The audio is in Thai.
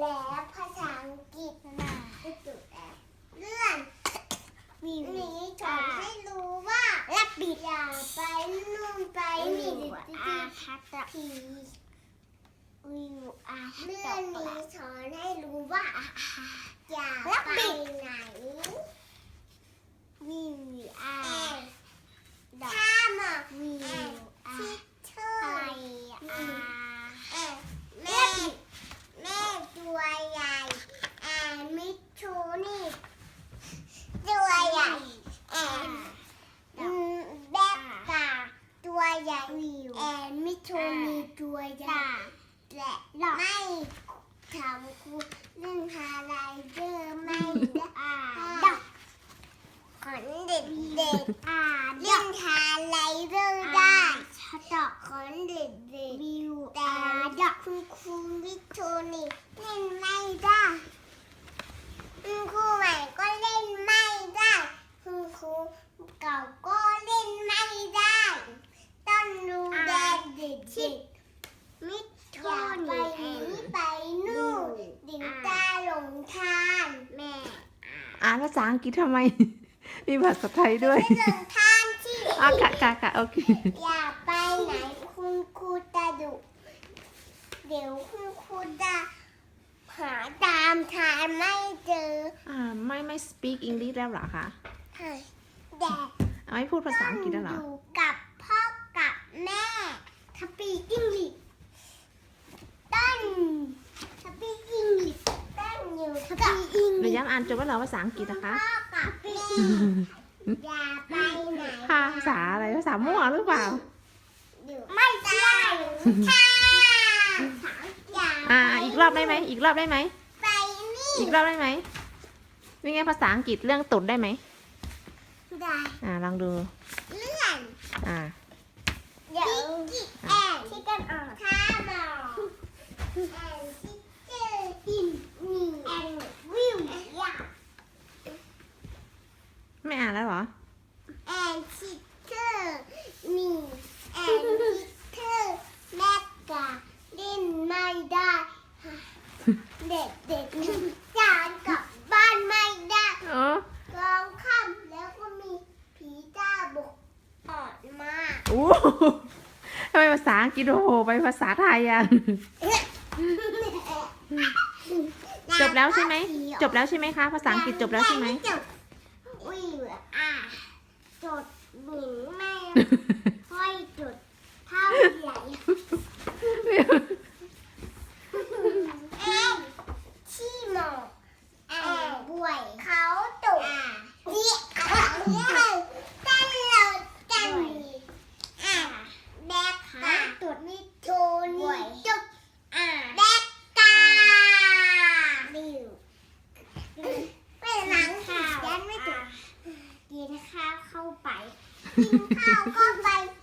แล้วภาษาอังกฤษมาจุดแล้วเลื่อนมีมีสอนให้รู้ว่าลับปิดอย่าไปนู่นไปนี่อาคัตผีวิวอาเลื่อนนี้สอนให้รู้ว่าอย่าไปไหน ตัวใหญ่ดาและไม่ทำคูเรื่องฮาไรเดอร์ไม่ได้อาดอกขอนเด็กเด็กอาเรื่องฮาไรเดอร์ได้ทัตตะขอนเด็กเด็กวิวแต่ดอกคุณครูวิทูนี่เล่นไม่ได้คุณครูใหม่ก็เล่นไม่ได้คุณครูเก่าก็เล่นไม่ได้ ต้องดูแลเด็กๆ มิโทไปนี้ไปนู่นดิ่งตาหลงทาง แม่ อ่านภาษาอังกฤษทำไม มีภาษาไทยด้วยไม่หลงทางที่อะกะกะกะโอเค อย่าไปไหนคุณครูตาดุเดี๋ยวคุณครูจะหาตามทางไม่เจออ่าไม่ไม่ speak English แล้วเหรอคะแต่อะไม่พูดภาษาต้ออังงกฤษแล้วเหรออยู่กับพ่อกับแม่ทัพปีอิงลิต้นทัพปีอิงลิต้นอยู่ทัพปีอิง หนูลิย้ำอ่านจบแล้วเหรอภาษาอังกฤษนะคะพ่อกับแม่อย่าไปไหนภาษาอะไรภาษามั่วหรือเปล่า ไม่ใช่ค่ะอย่าอ่า อีกรอบได้ไหม อีกรอบได้ไหมไปนี่อีกรอบได้ไหมนี่ไงภาษาอังกฤษเรื่องตุดได้ไหมได้ อ่า ลองดู เลื่อน อ่าเดี๋ยวแอนที่กันออกท่าหมอแอนที่เจออิน นี่แอนวิวอยากไม่อ่านแล้วเหรอแอนชิเตอร์มีแอนชิเตอร์แม่กาเล่นไม่ได้ เด็กเด็กๆจานกลับบ้านไม่ได้อ๋อกลองค่ำแล้วก็มีผีจ้าบุกออกมาโอ้ทำไมภาษาอังกฤษโอ้โหไปภาษาไทยอะ จบแล้วใช่ไหม จบแล้วใช่ไหมคะ ภาษาอังกฤษจบแล้วใช่ไหมจบอุ้ยอะจดหนิงแม่ค่อยจดเท่าใหญ่ 你看我高兴